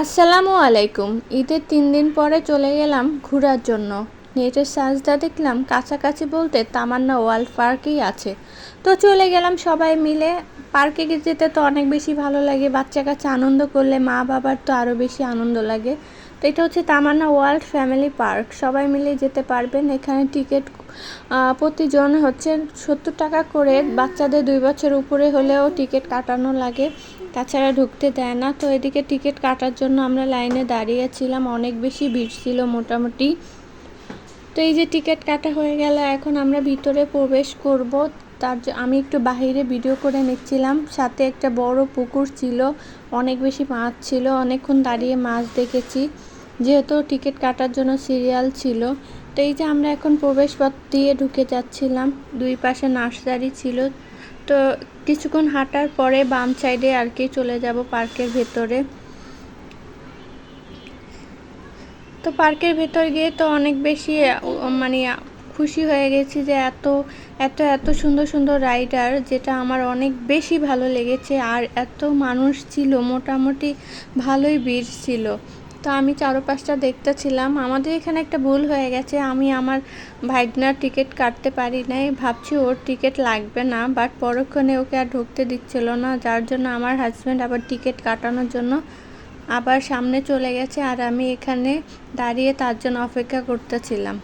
আসসালামু আলাইকুম। ঈদের তিন দিন পরে চলে গেলাম ঘোরার জন্য। নেটের সার্চটা দেখলাম, কাছাকাছি বলতে তামান্না ওয়ার্ল্ড পার্কেই আছে। তো চলে গেলাম সবাই মিলে। পার্কে যেতে তো অনেক বেশি ভালো লাগে, বাচ্চা কাছে আনন্দ করলে মা বাবার তো আরও বেশি আনন্দ লাগে। তো এটা হচ্ছে তামান্না ওয়ার্ল্ড ফ্যামিলি পার্ক। সবাই মিলে যেতে পারবেন। এখানে টিকিট প্রতিজন হচ্ছে সত্তর টাকা করে। বাচ্চাদের দুই বছর উপরে হলেও টিকিট কাটানো লাগে। তাছাড়া ঢুকতে দেয় না। তো এদিকে টিকিট কাটার জন্য আমরা লাইনে দাঁড়িয়েছিলাম। অনেক বেশি ভিড় ছিল মোটামুটি। তো এই যে টিকিট কাটা হয়ে গেল, এখন আমরা ভিতরে প্রবেশ করব। তার আমি একটু বাহিরে ভিডিও করে নিচ্ছিলাম। সাথে একটা বড় পুকুর ছিল, অনেক বেশি মাছ ছিল। অনেকক্ষণ দাঁড়িয়ে মাছ দেখেছি, যেহেতু টিকিট কাটার জন্য সিরিয়াল ছিল। তো এই যে আমরা এখন প্রবেশপথ দিয়ে ঢুকে যাচ্ছিলাম। দুই পাশে নার্সারি ছিল। তো কিছুক্ষণ হাঁটার পরে বাম সাইডে আর কি চলে যাব পার্কের ভেতরে। তো পার্কের ভেতর গিয়ে তো অনেক বেশি মানে খুশি হয়ে গেছি যে এত এত এত সুন্দর সুন্দর রাইডার যেটা আমার অনেক বেশি ভালো লেগেছে। আর এত মানুষ ছিল, মোটামুটি ভালোই ভিড় ছিল। তো আমি চারোপাশটা দেখতেছিলাম। আমাদের এখানে একটা ভুল হয়ে গেছে। আমি আমার ভাইগনার টিকিট কাটতে পারি নাই। ভাবছি ওর টিকিট লাগবে না বাট পরক্ষণে ওকে আর ঢুকতে দিচ্ছিল না। যার জন্য আমার হাজব্যান্ড আবার টিকিট কাটানোর জন্য আবার সামনে চলে গেছে আর আমি এখানে দাঁড়িয়ে তার জন্য অপেক্ষা করতেছিলাম।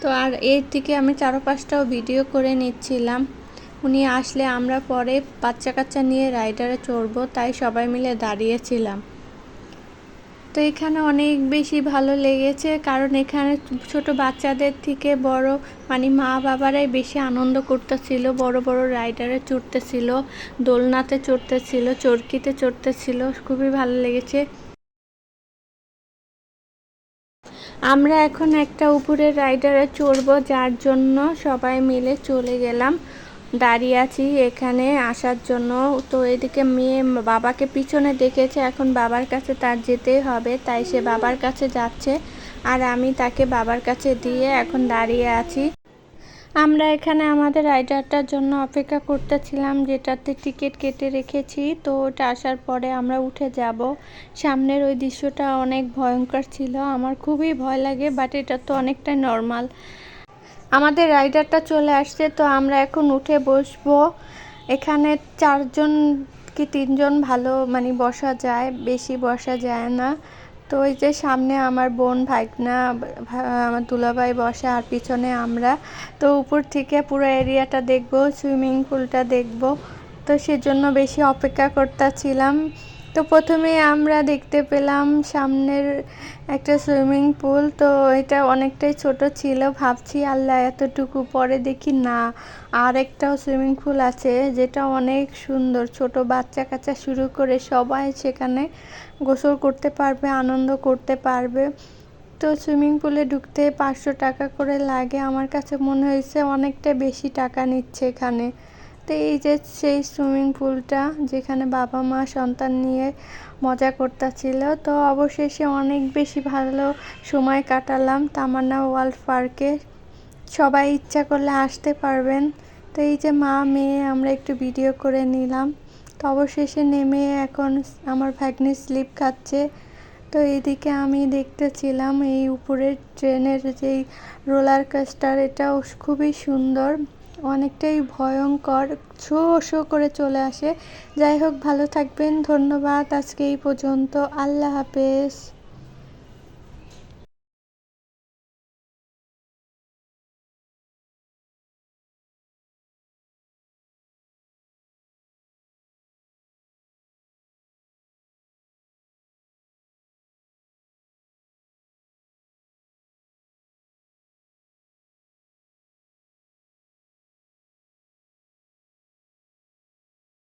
তো আর এর দিকে আমি চারোপাশটাও ভিডিও করে নিচ্ছিলাম। উনি আসলে আমরা পরে বাচ্চা কাচ্চা নিয়ে রাইডারে চড়বো, তাই সবাই মিলে দাঁড়িয়েছিলাম। তো এখানে অনেক বেশি ভালো লেগেছে। কারণ এখানে ছোট বাচ্চাদের থেকে বড় মানে মা বাবারাই বেশি আনন্দ করতেছিল। বড় বড় রাইডারে চড়তেছিল, দোলনাতে চড়তেছিল, চরকিতে চড়তেছিল। খুবই ভালো লেগেছে। আমরা এখন একটা উপরের রাইডারে চড়বো, যার জন্য সবাই মিলে চলে গেলাম। দাঁড়িয়ে আছি এখানে আসার জন্য। তো এদিকে মেয়ে বাবাকে পিছনে দেখেছে এখন বাবার কাছে তার যেতেই হবে, তাই সে বাবার কাছে যাচ্ছে আর আমি তাকে বাবার কাছে দিয়ে এখন দাঁড়িয়ে আছি। আমরা এখানে আমাদের রাইডারটার জন্য অপেক্ষা করতেছিলাম, যেটাতে টিকিট কেটে রেখেছি। তো ওটা আসার পরে আমরা উঠে যাব। সামনের ওই দৃশ্যটা অনেক ভয়ঙ্কর ছিল। আমার খুবই ভয় লাগে বাট এটা তো অনেকটাই নর্মাল আমাদের রাইডারটা চলে আসছে, তো আমরা এখন উঠে বসবো। এখানে চারজন কি তিনজন ভালো মানে বসা যায়, বেশি বসা যায় না। তো ওই যে সামনে আমার বোন ভাইকনা আমার দুলাভাই বসা আর পিছনে আমরা। তো উপর থেকে পুরো এরিয়াটা দেখব সুইমিং পুলটা দেখব। তো সেজন্য বেশি অপেক্ষা করতেছিলাম। তো প্রথমে আমরা দেখতে পেলাম সামনের একটা সুইমিং পুল। তো এটা অনেকটাই ছোট ছিল, ভাবছি, আল্লাহ, এতটুকু পরে দেখি না। আর একটাও সুইমিং পুল আছে যেটা অনেক সুন্দর, ছোট বাচ্চা কাচ্চা শুরু করে সবাই সেখানে গোসল করতে পারবে, আনন্দ করতে পারবে। তো সুইমিং পুলে ঢুকতে পাঁচশো টাকা করে লাগে। আমার কাছে মনে হয়েছে অনেকটা বেশি টাকা নিচ্ছে এখানে। তো এই যে সেই সুইমিং পুলটা যেখানে বাবা মা সন্তান নিয়ে মজা করতেছিল, তো অবশেষে অনেক বেশি ভালো সময় কাটালাম তামান্না ওয়ার্ল্ড পার্কে। সবাই ইচ্ছা করলে আসতে পারবেন। তো এই যে মা, মেয়ে, আমরা একটু ভিডিও করে নিলাম। তো অবশেষে নেমে এখন আমার ভাগ্নি স্লিপ খাচ্ছে। তো এইদিকে আমি দেখতেছিলাম এই উপরের ট্রেনের যেই রোলার কাস্টার এটাও খুবই সুন্দর। অনেকটাই ভয়ঙ্কর শো শো করে চলে আসে। যাই হোক, ভালো থাকবেন, ধন্যবাদ। আজকে এই পর্যন্ত। আল্লাহ হাফেজ।